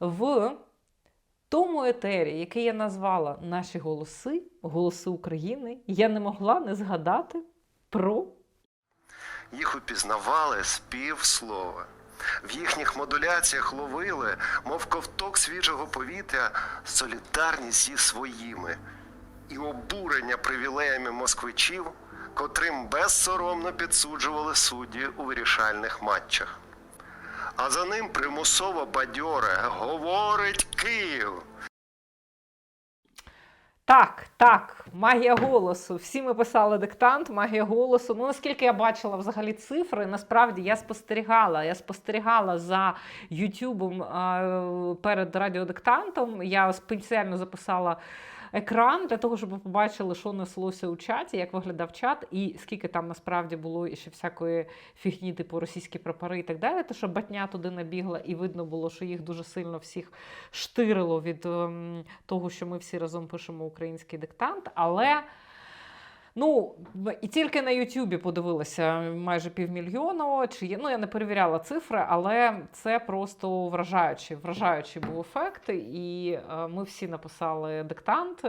в тому етері, який я назвала Наші голоси, голоси України, я не могла не згадати про Їх упізнавали з півслова. В їхніх модуляціях ловили, мов ковток свіжого повітря, солідарність зі своїми і обурення привілеями москвичів, котрим безсоромно підсуджували судді у вирішальних матчах. А за ним примусово бадьоре говорить Київ. Так, так, магія голосу. Всі ми писали диктант, магія голосу. Ну, наскільки я бачила взагалі цифри, насправді я спостерігала. Я спостерігала за Ютубом перед радіодиктантом. Я спеціально записала екран для того, щоб ви побачили, що неслося у чаті, як виглядав чат, і скільки там насправді було і ще всякої фігні, типу російські прапори і так далі. То що батня туди набігла, і видно було, що їх дуже сильно всіх штирило від ем, того, що ми всі разом пишемо український диктант. Але ну, і тільки на Ютубі подивилася майже півмільйона. Чи є, ну я не перевіряла цифри, але це просто вражаючий, вражаючий був ефект. І е, ми всі написали диктант.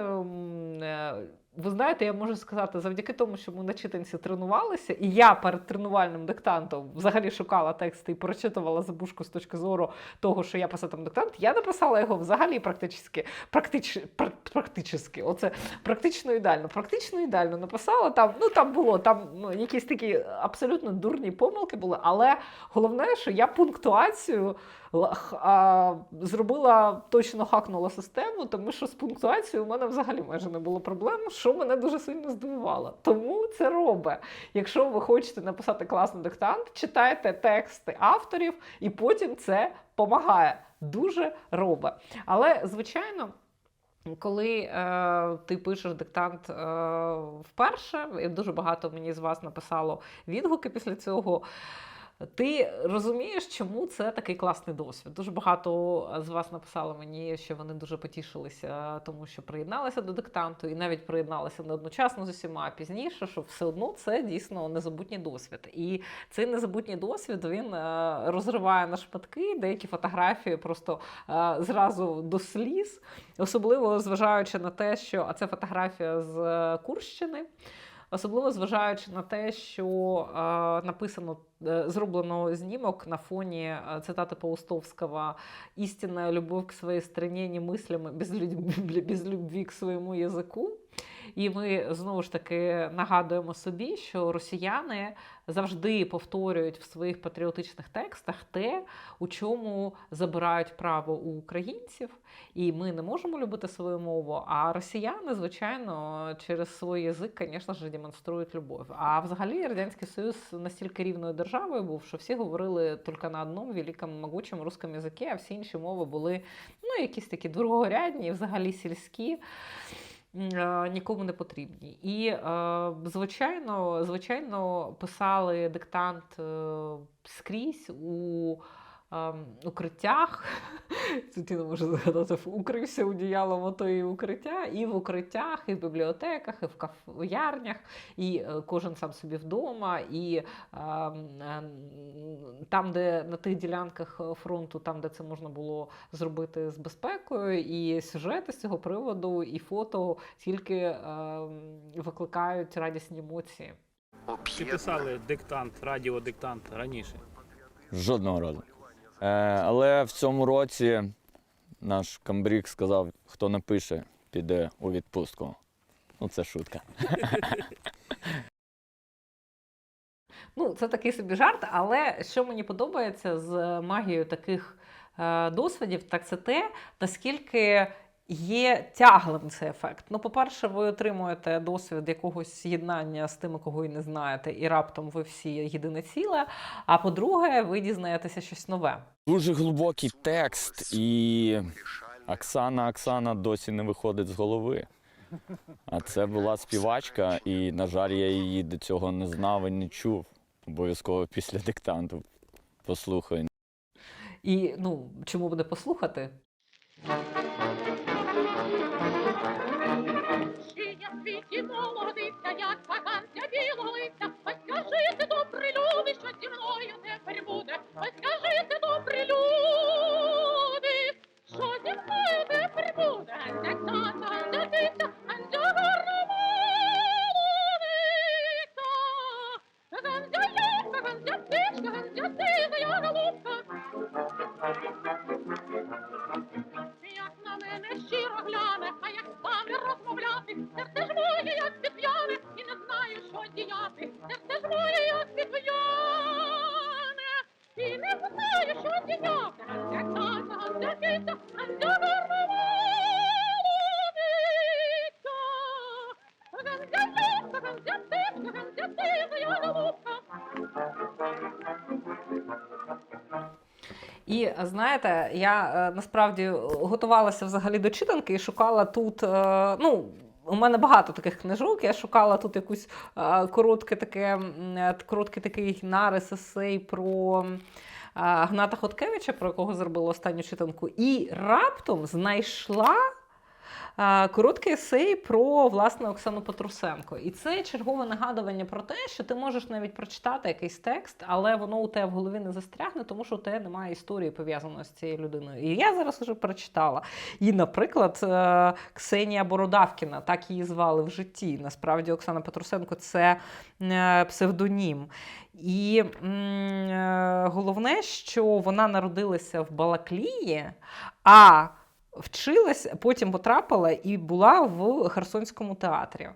Ви знаєте, я можу сказати, завдяки тому, що ми на читанці тренувалися, і я перед тренувальним диктантом взагалі шукала тексти і прочитувала забушку з точки зору того, що я писатиму диктант, я написала його взагалі практично, практич, пр- практично, оце практично ідеально. Практично ідеально написала. Там, ну там було там ну, якісь такі абсолютно дурні помилки були, але головне, що я пунктуацію а, зробила точно хакнула систему, тому що з пунктуацією у мене взагалі майже не було проблем, що мене дуже сильно здивувало. Тому це робить. Якщо ви хочете написати класний диктант, читайте тексти авторів, і потім це допомагає. Дуже робить. Але, звичайно. Коли е, ти пишеш диктант е, вперше, і дуже багато мені з вас написало відгуки після цього. Ти розумієш, чому це такий класний досвід. Дуже багато з вас написали мені, що вони дуже потішилися, тому що приєдналися до диктанту, і навіть приєдналися не одночасно з усіма, а пізніше, що все одно це дійсно незабутній досвід. І цей незабутній досвід він е, розриває на шматки, деякі фотографії просто е, зразу до сліз, особливо зважаючи на те, що а це фотографія з е, Курщини. Особливо зважаючи на те, що е, написано, е, зроблено знімок на фоні е, цитати Паустовського «Істинна любов к своїй стране не мислями без, без любві к своєму язику. І ми знову ж таки нагадуємо собі, що росіяни завжди повторюють в своїх патріотичних текстах те, у чому забирають право у українців. І ми не можемо любити свою мову. А росіяни, звичайно, через свій язик, звісно ж, демонструють любов. А взагалі Радянський Союз настільки рівною державою був, що всі говорили тільки на одному великому могучому русскому язикі, а всі інші мови були ну, якісь такі другорядні, взагалі сільські. Е, Нікому не потрібні. І, е, звичайно, звичайно, писали диктант е, скрізь у укриттях. Тут я не можу згадати, укрився одіялом ото і укриття, і в укриттях, і в бібліотеках, і в кав'ярнях, і е, кожен сам собі вдома, і ем, там, де на тих ділянках фронту, там, де це можна було зробити з безпекою, і сюжети з цього приводу, і фото тільки ем, викликають радісні емоції. Чи писали диктант, радіодиктант раніше? Жодного разу. Е, але в цьому році наш камбрік сказав, хто напише, піде у відпустку. Ну, це шутка. Ну, це такий собі жарт, але що мені подобається з магією таких е, досвідів, так це те, наскільки є тяглим цей ефект. Ну, по-перше, ви отримуєте досвід якогось єднання з тими, кого і не знаєте, і раптом ви всі єдине ціле. А по-друге, ви дізнаєтеся щось нове. Дуже глибокий текст, і Оксана Оксана досі не виходить з голови. А це була співачка, і, на жаль, я її до цього не знав і не чув. Обов'язково після диктанту послухаю. І ну, чому буде послухати? Ой, скажите, добрі люди, що зі мною прибуде, не тата, не дитя, не гарна молодиця. Гандя ліпка, гандя птичка, гандя сина, я голубка. Як на мене щиро гляне, а як з вами розмовляти, серце ж моє, як ти п'яне, і не знаю, що діяти, серце ж моє, е, знаєте, я е, насправді готувалася взагалі до читанки і шукала тут. е, ну, у мене багато таких книжок. Я шукала тут якусь е, коротке таке, короткий такий нарис есей про Гната Хоткевича, про якого зробила останню читанку, і раптом знайшла. Короткий есей про власне Оксану Петрусенко. І це чергове нагадування про те, що ти можеш навіть прочитати якийсь текст, але воно у тебе в голові не застрягне, тому що у тебе немає історії пов'язаної з цією людиною. І я зараз уже прочитала. І, наприклад, е, Ксенія Бородавкіна, так її звали в житті. Насправді Оксана Петрусенко це е, псевдонім. І е, головне, що вона народилася в Балаклії, а вчилась, потім потрапила і була в Херсонському театрі.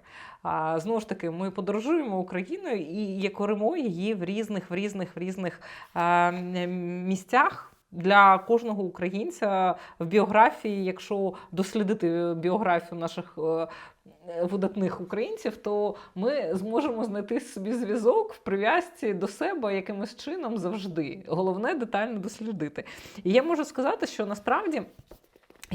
А, знову ж таки, ми подорожуємо Україною і якоримо її в різних, в різних, в різних місцях. Для кожного українця в біографії, якщо дослідити біографію наших е, видатних українців, то ми зможемо знайти собі зв'язок в прив'язці до себе якимось чином завжди. Головне детально дослідити. І я можу сказати, що насправді.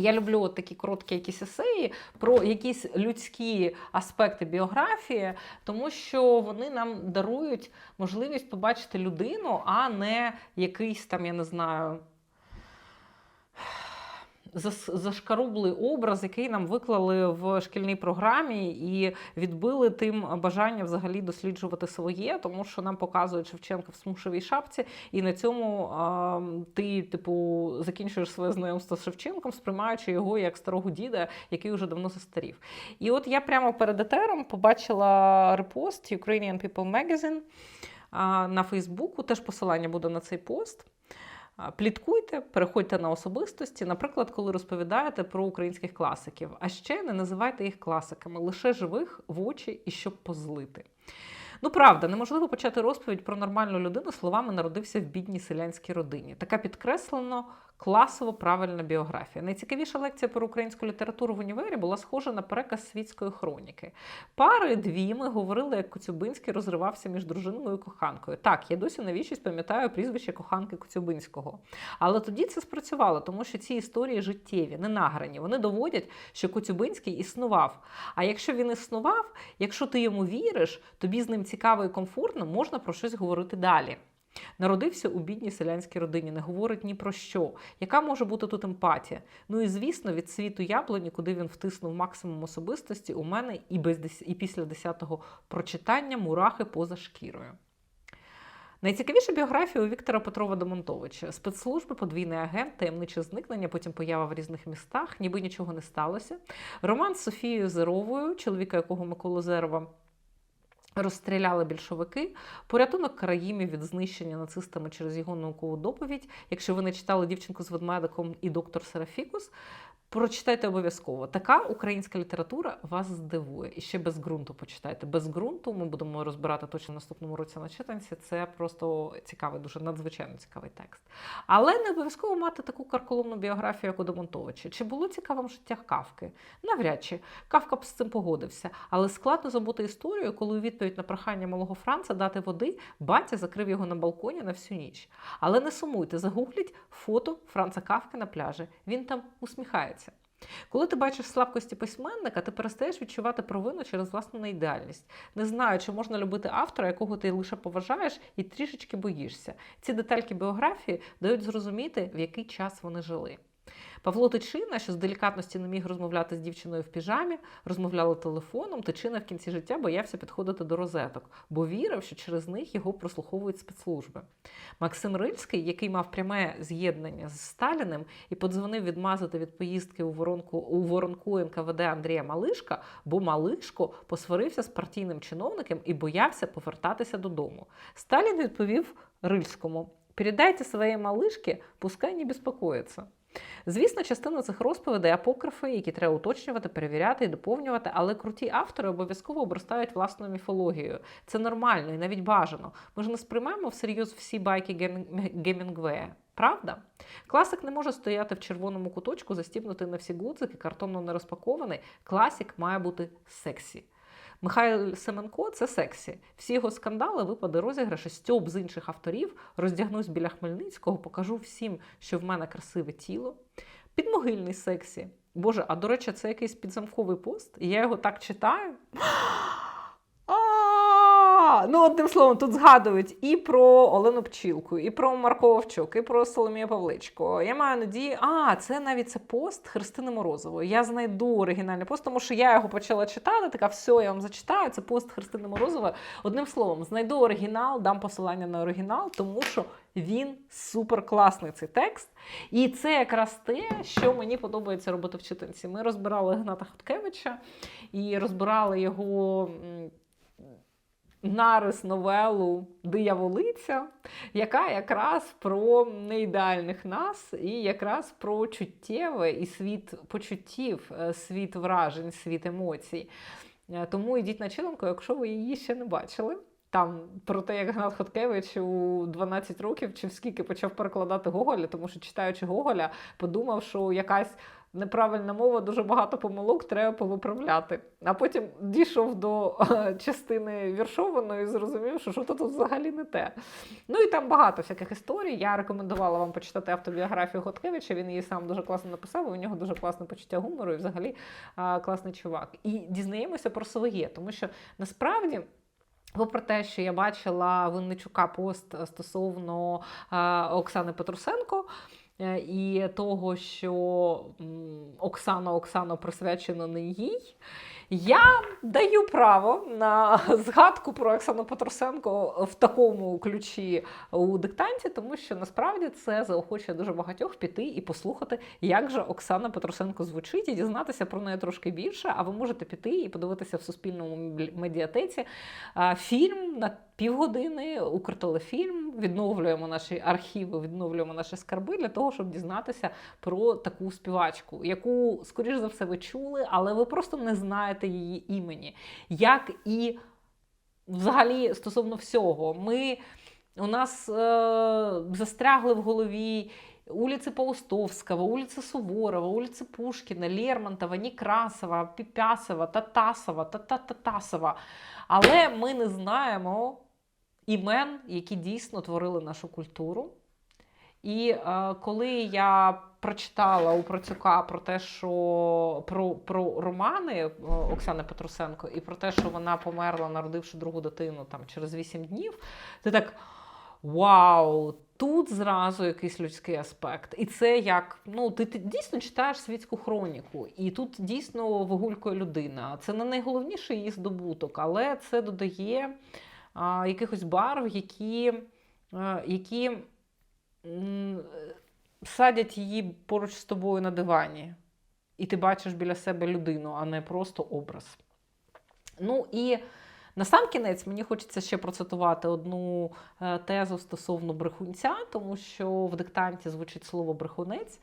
Я люблю от такі короткі якісь есеї про якісь людські аспекти біографії, тому що вони нам дарують можливість побачити людину, а не якийсь там, я не знаю, зашкарублий образ, який нам виклали в шкільній програмі, і відбили тим бажання взагалі досліджувати своє, тому що нам показують Шевченка в смушевій шапці, і на цьому а, ти, типу, закінчуєш своє знайомство з Шевченком, сприймаючи його як старого діда, який вже давно застарів. І от я прямо перед етером побачила репост Ukrainian People Magazine а, на Фейсбуку. Теж посилання буде на цей пост. Пліткуйте, переходьте на особистості, наприклад, коли розповідаєте про українських класиків. А ще не називайте їх класиками, лише живих в очі і щоб позлити. Ну, правда, неможливо почати розповідь про нормальну людину словами народився в бідній селянській родині. Така підкреслено класово правильна біографія. Найцікавіша лекція про українську літературу в універі була схожа на переказ світської хроніки. Пари дві ми говорили, як Коцюбинський розривався між дружиною і коханкою. Так, я досі навіщось пам'ятаю прізвище коханки Коцюбинського. Але тоді це спрацювало, тому що ці історії життєві, не награні. Вони доводять, що Коцюбинський існував. А якщо він існував, якщо ти йому віриш, тобі з ним цікаво і комфортно, можна про щось говорити далі. Народився у бідній селянській родині, не говорить ні про що. Яка може бути тут емпатія? Ну і звісно, від світу яблуні, куди він втиснув максимум особистості, у мене і без і після десятого прочитання мурахи поза шкірою. Найцікавіша біографія у Віктора Петрова Домонтовича. Спецслужби, подвійний агент, таємниче зникнення, потім поява в різних містах, ніби нічого не сталося. Роман з Софією Зеровою, чоловіка якого Миколу Зерова розстріляли більшовики, порятунок Караїмів від знищення нацистами через його наукову доповідь. Якщо ви не читали дівчинку з ведмедиком і доктор Серафікус, прочитайте обов'язково. Така українська література вас здивує. І ще без ґрунту почитайте. Без ґрунту ми будемо розбирати точно в наступному році на читанці. Це просто цікавий, дуже надзвичайно цікавий текст. Але не обов'язково мати таку карколомну біографію, як у Демонтовича. Чи було цікавим життя Кавки? Навряд чи Кавка б з цим погодився. Але складно забути історію, коли у відповідь на прохання малого Франца дати води, батя закрив його на балконі на всю ніч. Але не сумуйте, загугліть фото Франца Кавки на пляжі. Він там усміхається. Коли ти бачиш слабкості письменника, ти перестаєш відчувати провину через власну неідеальність. Не знаю, чи можна любити автора, якого ти лише поважаєш і трішечки боїшся. Ці детальки біографії дають зрозуміти, в який час вони жили. Павло Тичина, що з делікатності не міг розмовляти з дівчиною в піжамі, розмовляли телефоном. Тичина в кінці життя боявся підходити до розеток, бо вірив, що через них його прослуховують спецслужби. Максим Рильський, який мав пряме з'єднання з Сталіним і подзвонив відмазати від поїздки у воронку у воронку НКВД Андрія Малишка, бо Малишко посварився з партійним чиновником і боявся повертатися додому. Сталін відповів Рильському: передайте своїй малишки, пускай не безпокоїться. Звісно, частина цих розповідей апокрифи, які треба уточнювати, перевіряти і доповнювати, але круті автори обов'язково обростають власною міфологією. Це нормально і навіть бажано. Ми ж не сприймаємо всерйоз всі байки Гем- Гемінгвея. Правда? Класик не може стояти в червоному куточку, застібнутий на всі гудзики, картонно не розпакований. Класик має бути сексі. Михайло Семенко це сексі. Всі його скандали, випади розіграші, стьоп з інших авторів, роздягнусь біля Хмельницького, покажу всім, що в мене красиве тіло. Підмогильний сексі. Боже, а до речі, це якийсь підзамковий пост, і я його так читаю. Ну, одним словом, тут згадують і про Олену Пчілку, і про Марко Вовчук, і про Соломію Павличко. Я маю надію, а це навіть це пост Христини Морозової. Я знайду оригінальний пост, тому що я його почала читати. Така, все, я вам зачитаю. Це пост Христини Морозової. Одним словом, знайду оригінал, дам посилання на оригінал, тому що він супер класний цей текст. І це якраз те, що мені подобається робити в читанці. Ми розбирали Гната Хоткевича і розбирали його. Нарис новелу Дияволиця, яка якраз про неідеальних нас, і якраз про чуттєве і світ почуттів, е, світ вражень, світ емоцій. Е, Тому йдіть на читанку, якщо ви її ще не бачили. Там про те, як Гнат Хоткевич у 12 років чи в скільки почав перекладати Гоголя, тому що читаючи Гоголя, подумав, що якась неправильна мова, дуже багато помилок треба повиправляти. А потім дійшов до е, частини віршованої і зрозумів, що що тут взагалі не те. Ну і там багато всяких історій. Я рекомендувала вам почитати автобіографію Готкевича. Він її сам дуже класно написав. і У нього дуже класне почуття гумору і взагалі класний чувак. І дізнаємося про своє, тому що насправді. Попри те, що я бачила Винничука пост стосовно е, Оксани Петрусенко і того, що Оксана Оксано присвячено не їй, я даю право на згадку про Оксану Петрусенко в такому ключі у диктанті, тому що насправді це заохочує дуже багатьох піти і послухати, як же Оксана Петрусенко звучить, і дізнатися про неї трошки більше. А ви можете піти і подивитися в суспільному медіатеці фільм на півгодини, Укртелефільм. Відновлюємо наші архіви, відновлюємо наші скарби для того, щоб дізнатися про таку співачку, яку, скоріш за все, ви чули, але ви просто не знаєте її імені. Як і взагалі стосовно всього, ми у нас е, застрягли в голові. Улицы Паустовского, улица Суворова, улица Пушкіна, Лермонтова, Некрасова, Піпясова, Татасова, Та-та-Татасова. Але ми не знаємо імен, які дійсно творили нашу культуру. І е, коли я прочитала у Процюка про те, що про, про романи е, Оксани Петрусенко, і про те, що вона померла, народивши другу дитину там через 8 днів, ти так вау! Тут зразу якийсь людський аспект. І це як ну, ти, ти дійсно читаєш світську хроніку, і тут дійсно вигулькує людина. Це не найголовніший її здобуток, але це додає якихось барв, які, а, які садять її поруч з тобою на дивані. І ти бачиш біля себе людину, а не просто образ. Ну і на сам кінець мені хочеться ще процитувати одну е, тезу стосовно брехунця, тому що в диктанті звучить слово брехунець,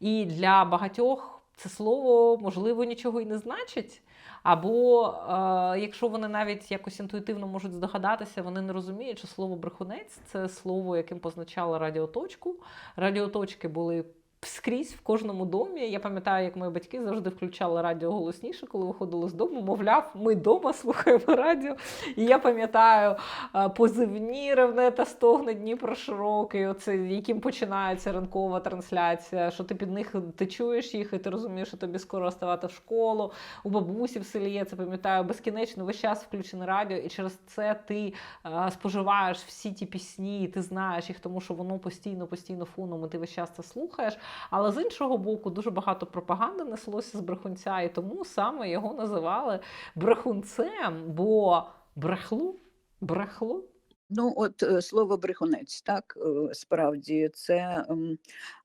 і для багатьох це слово можливо нічого і не значить. Або е, якщо вони навіть якось інтуїтивно можуть здогадатися, вони не розуміють, що слово брехунець це слово, яким позначали радіоточку. Радіоточки були скрізь в кожному домі. Я пам'ятаю, як мої батьки завжди включали радіо голосніше, коли виходили з дому. Мовляв, ми вдома слухаємо радіо. І я пам'ятаю е, позивні ревне та стогне Дніпро широкий, оце, яким починається ранкова трансляція, що ти під них ти чуєш їх, і ти розумієш, що тобі скоро ставати в школу. У бабусі в селі я це пам'ятаю безкінечно весь час включене радіо, і через це ти е, споживаєш всі ті пісні, і ти знаєш їх, тому що воно постійно, постійно фоном, і ти весь час це слухаєш. Але з іншого боку, дуже багато пропаганди неслося з брехунця, і тому саме його називали брехунцем, бо брехло, брехло. Ну, от е, слово брехунець, так е, справді це,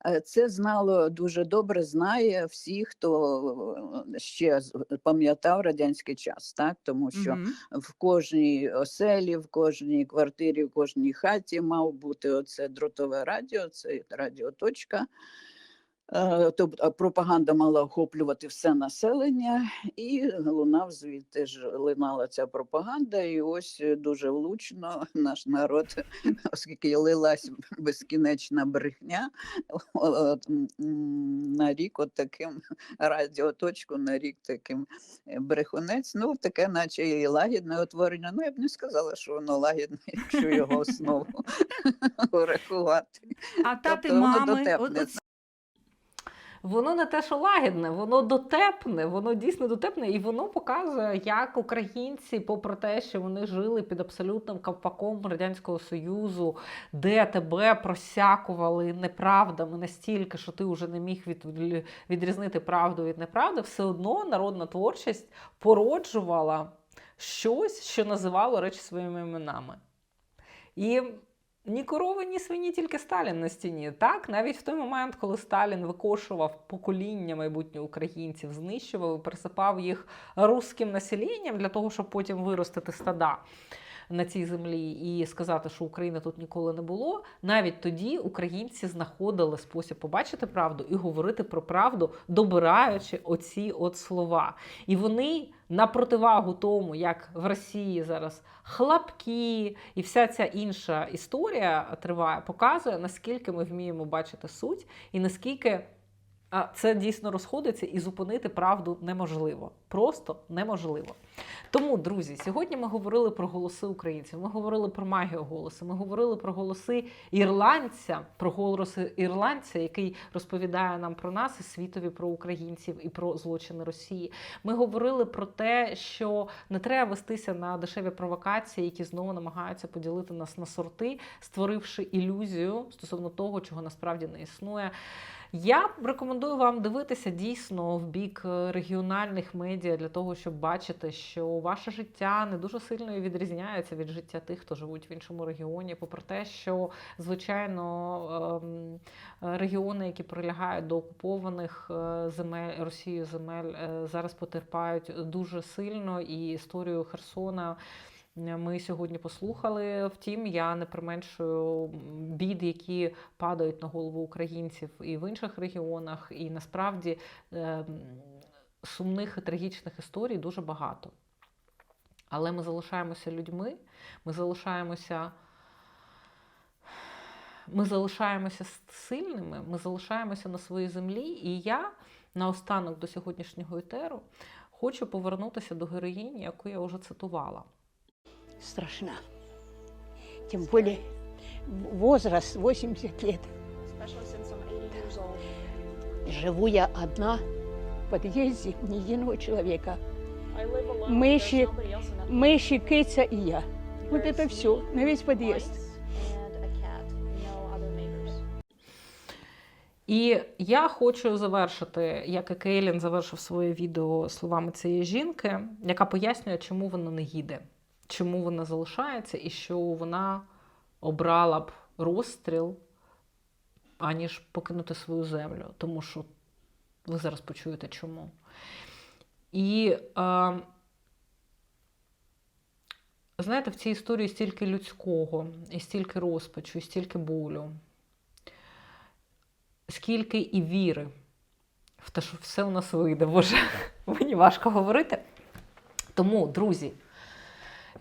е, це знало дуже добре, знає всі, хто ще пам'ятав радянський час, так тому що в кожній оселі, в кожній квартирі, в кожній хаті мав бути оце дротове радіо, це радіоточка. Тобто пропаганда мала охоплювати все населення, і лунав звідти ж линала ця пропаганда. І ось е, дуже влучно наш народ, оскільки лилась безкінечна брехня, на рік от таким радіоточку, на рік таким е, брехунець. Ну, таке, наче і лагідне утворення. Ну, я б не сказала, що воно лагідне, якщо його основу врахувати. А тати Тобто мами, Воно не те, що лагідне, воно дотепне, воно дійсно дотепне, і воно показує, як українці, попри те, що вони жили під абсолютним ковпаком Радянського Союзу, де тебе просякували неправдами настільки, що ти вже не міг від, відрізнити правду від неправди, все одно народна творчість породжувала щось, що називало речі своїми іменами. І ні корови, ні свині, тільки Сталін на стіні. Так, навіть в той момент, коли Сталін викошував покоління майбутніх українців, знищував і пересипав їх русським населенням для того, щоб потім виростити стада на цій землі і сказати, що України тут ніколи не було. Навіть тоді українці знаходили спосіб побачити правду і говорити про правду, добираючи оці от слова. І вони на противагу тому, як в Росії зараз хлопки і вся ця інша історія триває, показує, наскільки ми вміємо бачити суть і наскільки а, це дійсно розходиться і зупинити правду неможливо. Просто неможливо. Тому, друзі, сьогодні ми говорили про голоси українців, ми говорили про магію голосу, ми говорили про голоси ірландця, про голоси ірландця, який розповідає нам про нас і світові про українців і про злочини Росії. Ми говорили про те, що не треба вестися на дешеві провокації, які знову намагаються поділити нас на сорти, створивши ілюзію стосовно того, чого насправді не існує. Я рекомендую вам дивитися дійсно в бік е, регіональних медіа для того, щоб бачити, що ваше життя не дуже сильно відрізняється від життя тих, хто живуть в іншому регіоні, попри те, що звичайно ем, е, регіони, які прилягають до окупованих е, земель Росією земель, зараз потерпають дуже сильно і історію Херсона. Ми сьогодні послухали. Втім, я не применшую бід, які падають на голову українців і в інших регіонах. І насправді ем, сумних і трагічних історій дуже багато. Але ми залишаємося людьми, ми залишаємося. Ми залишаємося сильними, ми залишаємося на своїй землі. І я наостанок до сьогоднішнього етеру хочу повернутися до героїні, яку я вже цитувала страшна. Тем более возраст 80 лет. Живу я одна в подъезде, ни единого человека. Мыши, мыши, кица и я. Вот это все на весь подъезд. І я хочу завершити, як і Кейлін завершив своє відео словами цієї жінки, яка пояснює, чому вона не їде, чому вона залишається, і що вона обрала б розстріл, аніж покинути свою землю. Тому що ви зараз почуєте чому. І е, знаєте, в цій історії стільки людського, і стільки розпачу, і стільки болю скільки і віри в те, що все у нас вийде. Боже, мені важко говорити. Тому, друзі,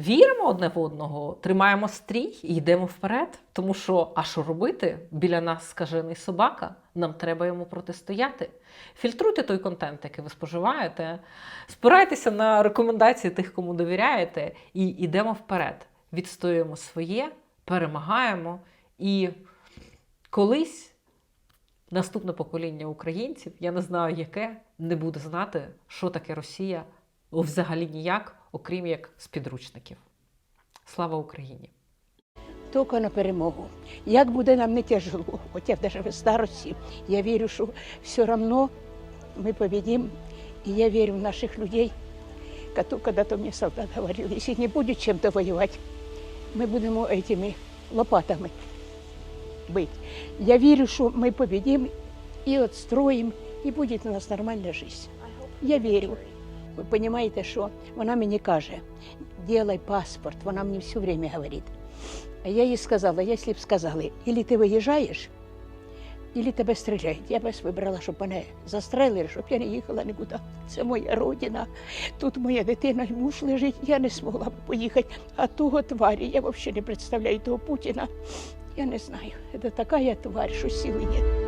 віримо одне в одного, тримаємо стрій і йдемо вперед. Тому що, а що робити? Біля нас скажений собака, нам треба йому протистояти. Фільтруйте той контент, який ви споживаєте, спирайтеся на рекомендації тих, кому довіряєте, і йдемо вперед. Відстоюємо своє, перемагаємо і колись наступне покоління українців, я не знаю яке, не буде знати, що таке Росія взагалі ніяк, окрім як з підручників. Слава Україні! Тільки на перемогу. Як буде нам не тяжело, хоча навіть в старості, я вірю, що все одно ми победим. І я вірю в наших людей. Като- Когда-то мне солдат говорил, если не будет чем-то воевать, мы будем этими лопатами быть. Я верю, что мы победим и отстроим, и будет у нас нормальная жизнь. Я верю. Ви розумієте, що вона мені каже, делай паспорт, вона мені все время говорить. А я їй сказала, якщо б сказали, или ти виїжджаєш, Ілі тебе стріляють. Я б вибрала, щоб мене застрелили, щоб я не їхала нікуди. Це моя родина. Тут моя дитина і муж лежить. Я не змогла б поїхати. А того тварі, я взагалі не представляю того Путіна. Я не знаю. Це така я тварь, що сили є.